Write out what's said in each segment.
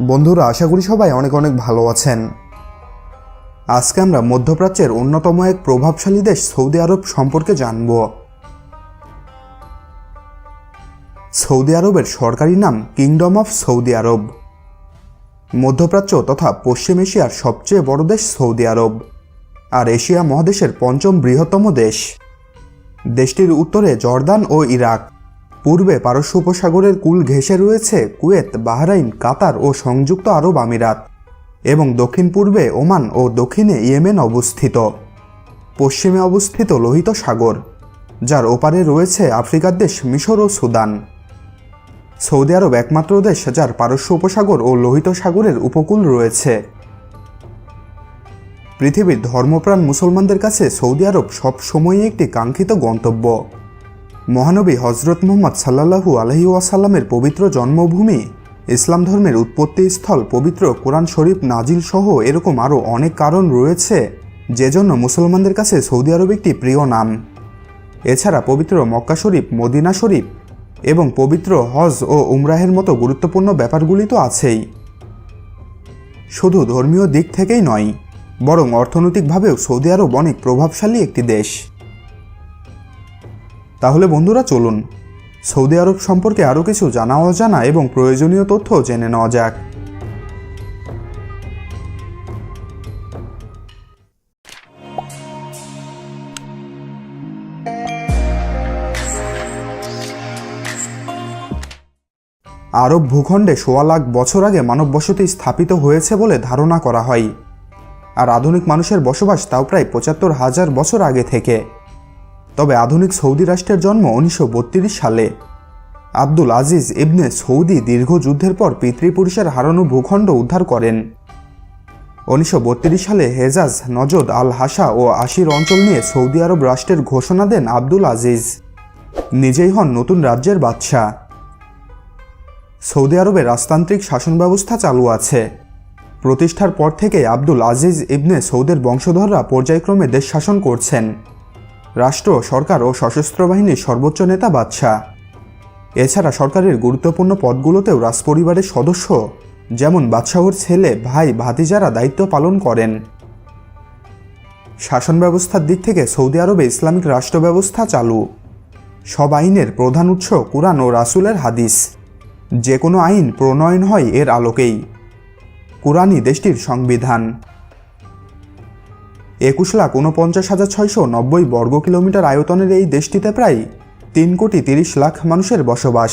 বন্ধুরা, আশা করি সবাই অনেক অনেক ভালো আছেন। আজকে আমরা মধ্যপ্রাচ্যের অন্যতম এক প্রভাবশালী দেশ সৌদি আরব সম্পর্কে জানব। সৌদি আরবের সরকারি নাম কিংডম অফ সৌদি আরব মধ্যপ্রাচ্য তথা পশ্চিম এশিয়ার সবচেয়ে বড় দেশ সৌদি আরব, আর এশিয়া মহাদেশের পঞ্চম বৃহত্তম দেশ। দেশটির উত্তরে জর্দান ও ইরাক। পূর্বে পারস্য উপসাগরের কুল ঘেঁষে রয়েছে কুয়েত, বাহরাইন, কাতার ও সংযুক্ত আরব আমিরাত এবং দক্ষিণ পূর্বে ওমান ও দক্ষিণে ইয়েমেন অবস্থিত। পশ্চিমে অবস্থিত লোহিত সাগর, যার ওপারে রয়েছে আফ্রিকার দেশ মিশর ও সুদান। সৌদি আরব একমাত্র দেশ যার পারস্য উপসাগর ও লোহিত সাগরের উপকূল রয়েছে। পৃথিবীর ধর্মপ্রাণ মুসলমানদের কাছে সৌদি আরব সব সময়ই একটি কাঙ্ক্ষিত গন্তব্য। মহানবী হজরত মোহাম্মদ সাল্লাহু আলহি ওয়াসাল্লামের পবিত্র জন্মভূমি। ইসলাম ধর্মের উৎপত্তি স্থল পবিত্র কোরআন শরীফ নাজিল সহ এরকম আরও অনেক কারণ রয়েছে, যে জন্য মুসলমানদের কাছে সৌদি আরব একটি প্রিয় নাম। এছাড়া পবিত্র মক্কা শরীফ, মদিনা শরীফ এবং পবিত্র হজ ও উমরাহের মতো গুরুত্বপূর্ণ ব্যাপারগুলি তো আছেই। শুধু ধর্মীয় দিক থেকেই নয়, বরং অর্থনৈতিকভাবেও সৌদি আরব অনেক প্রভাবশালী একটি দেশ। তাহলে বন্ধুরা চলুন। সৌদি আরব সম্পর্কে আরও কিছু জানা অজানা এবং প্রয়োজনীয় তথ্য জেনে নেওয়া যাক। আরব ভূখণ্ডে সোয়া লাখ বছর আগে মানব বসতি স্থাপিত হয়েছে বলে ধারণা করা হয়। আর আধুনিক মানুষের বসবাস তাও প্রায় পঁচাত্তর হাজার বছর আগে থেকে। তবে আধুনিক সৌদি রাষ্ট্রের জন্ম উনিশশো বত্রিশ সালে। আব্দুল আজিজ ইবনে সৌদি দীর্ঘ যুদ্ধের পর পিতৃপুরুষের হারানো ভূখণ্ড উদ্ধার করেন। উনিশশো বত্রিশ সালে হেজাজ, নজদ আল হাসা ও আশির অঞ্চল নিয়ে সৌদি আরব রাষ্ট্রের ঘোষণা দেন আব্দুল আজিজ। নিজেই হন নতুন রাজ্যের বাদশাহ। সৌদি আরবে রাজতান্ত্রিক শাসন ব্যবস্থা চালু আছে। প্রতিষ্ঠার পর থেকে আব্দুল আজিজ ইবনে সৌদের বংশধররা পর্যায়ক্রমে দেশ শাসন করছেন। রাষ্ট্র, সরকার ও সশস্ত্র বাহিনীর সর্বোচ্চ নেতা বাদশাহ। এছাড়া সরকারের গুরুত্বপূর্ণ পদগুলোতেও রাজপরিবারের সদস্য, যেমন বাদশাহর ছেলে, ভাই, ভাতিজারা দায়িত্ব পালন করেন। শাসন ব্যবস্থার দিক থেকে সৌদি আরবে ইসলামিক রাষ্ট্র ব্যবস্থা চালু। সব আইনের প্রধান উৎস কুরআন ও রাসুলের হাদিস। যে কোনো আইন প্রণয়ন হয় এর আলোকেই। কুরআনই দেশটির সংবিধান। একুশ লাখ উনপঞ্চাশ হাজার ছয়শো নব্বই বর্গ কিলোমিটার আয়তনের এই দেশটিতে প্রায় তিন কোটি তিরিশ লাখ মানুষের বসবাস।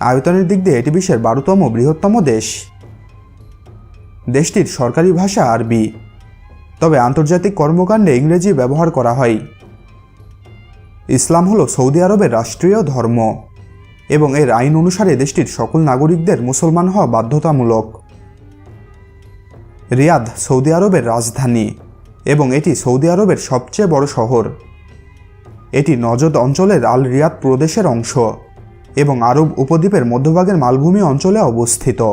আয়তনের দিক দিয়ে এটি বিশ্বের বারোতম বৃহত্তম দেশ। দেশটির সরকারি ভাষা আরবি। তবে আন্তর্জাতিক কর্মকাণ্ডে ইংরেজি ব্যবহার করা হয়। ইসলাম হল সৌদি আরবের রাষ্ট্রীয় ধর্ম এবং এর আইন অনুসারে দেশটির সকল নাগরিকদের মুসলমান হওয়া বাধ্যতামূলক। রিয়াদ, সৌদি আরবের রাজধানী। এবং এটি সৌদি আরবের সবচেয়ে বড় শহর। এটি নজদ অঞ্চলের আল রিয়াদ প্রদেশের অংশ এবং আরব উপদ্বীপের মধ্যভাগের মালভূমি অঞ্চলে অবস্থিত।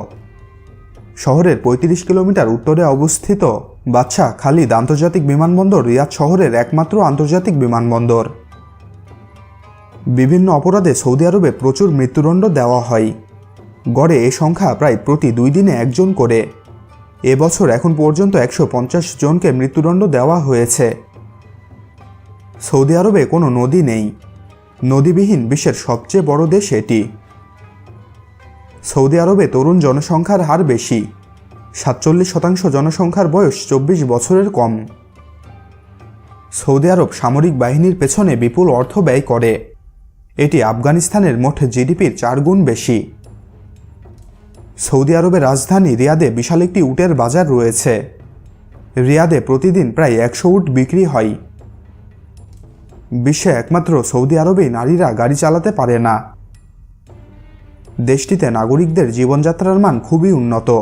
শহরের ৩৫ কিলোমিটার উত্তরে অবস্থিত বাচ্চা খালিদ আন্তর্জাতিক বিমানবন্দর রিয়াদ শহরের একমাত্র আন্তর্জাতিক বিমানবন্দর। বিভিন্ন অপরাধে সৌদি আরবে প্রচুর মৃত্যুদণ্ড দেওয়া হয়। গড়ে এ সংখ্যা প্রায় প্রতি দুই দিনে একজন করে। এবছর এখন পর্যন্ত একশো পঞ্চাশ জনকে মৃত্যুদণ্ড দেওয়া হয়েছে। সৌদি আরবে কোনো নদী নেই। নদীবিহীন বিশ্বের সবচেয়ে বড় দেশ এটি। সৌদি আরবে তরুণ জনসংখ্যার হার বেশি। সাতচল্লিশ শতাংশ জনসংখ্যার বয়স চব্বিশ বছরের কম। সৌদি আরব সামরিক বাহিনীর পেছনে বিপুল অর্থ ব্যয় করে। এটি আফগানিস্তানের মোট জিডিপির চার গুণ বেশি। সৌদি আরবের রাজধানী রিয়াদে বিশাল একটি উটের বাজার রয়েছে। রিয়াদে প্রতিদিন প্রায় একশো উট বিক্রি হয়। বিশ্বে একমাত্র সৌদি আরবেই নারীরা গাড়ি চালাতে পারে না। দেশটিতে নাগরিকদের জীবনযাত্রার মান খুবই উন্নত।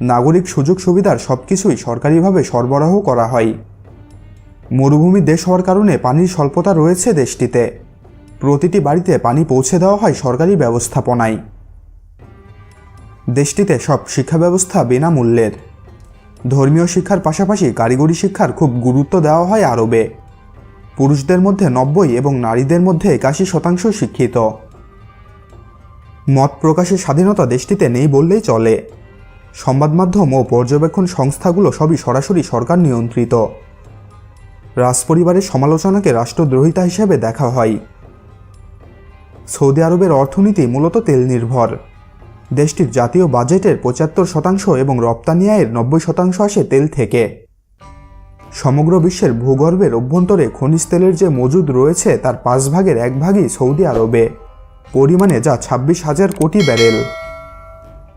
নাগরিক সুযোগ সুবিধার সব কিছুই সরকারিভাবে সরবরাহ করা হয়। মরুভূমি দেশ হওয়ার কারণে পানির স্বল্পতা রয়েছে দেশটিতে। প্রতিটি বাড়িতে পানি পৌঁছে দেওয়া হয় সরকারি ব্যবস্থাপনায়। দেশটিতে সব শিক্ষা ব্যবস্থা বিনামূল্যের ধর্মীয় শিক্ষার পাশাপাশি কারিগরি শিক্ষার খুব গুরুত্ব দেওয়া হয় আরবে। পুরুষদের মধ্যে নব্বই এবং নারীদের মধ্যে একাশি শতাংশ শিক্ষিত। মত প্রকাশের স্বাধীনতা দেশটিতে নেই বললেই চলে। সংবাদ মাধ্যম ও পর্যবেক্ষণ সংস্থাগুলো সবই সরাসরি সরকার নিয়ন্ত্রিত। রাজপরিবারের সমালোচনাকে রাষ্ট্রদ্রোহিতা হিসেবে দেখা হয়। সৌদি আরবের অর্থনীতি মূলত তেল নির্ভর। দেশটির জাতীয় বাজেটের পঁচাত্তর শতাংশ এবং রপ্তানি আয়ের নব্বই শতাংশ আসে তেল থেকে। সমগ্র বিশ্বের ভূগর্ভের অভ্যন্তরে খনিজ তেলের যে মজুদ রয়েছে, তার পাঁচ ভাগের এক ভাগই সৌদি আরবে। পরিমাণে যা ছাব্বিশ হাজার কোটি ব্যারেল।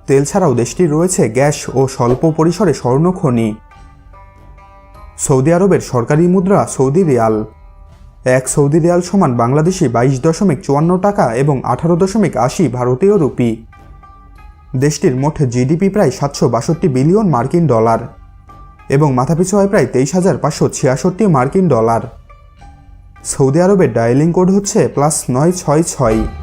তেল ছাড়াও দেশটির রয়েছে গ্যাস ও স্বল্প পরিসরে স্বর্ণ খনি। সৌদি আরবের সরকারি মুদ্রা সৌদি রিয়াল। এক সৌদি রিয়াল সমান বাংলাদেশি বাইশ দশমিক চুয়ান্ন টাকা এবং আঠারো দশমিক আশি ভারতীয় রুপি। দেশটির মোট জিডিপি প্রায় সাতশো বাষট্টি বিলিয়ন মার্কিন ডলার এবং মাথাপিছু হয় প্রায় তেইশ হাজার পাঁচশো ছিয়াষট্টি মার্কিন ডলার। সৌদি আরবের ডায়ালিং কোড হচ্ছে প্লাস নয় ছয় ছয়।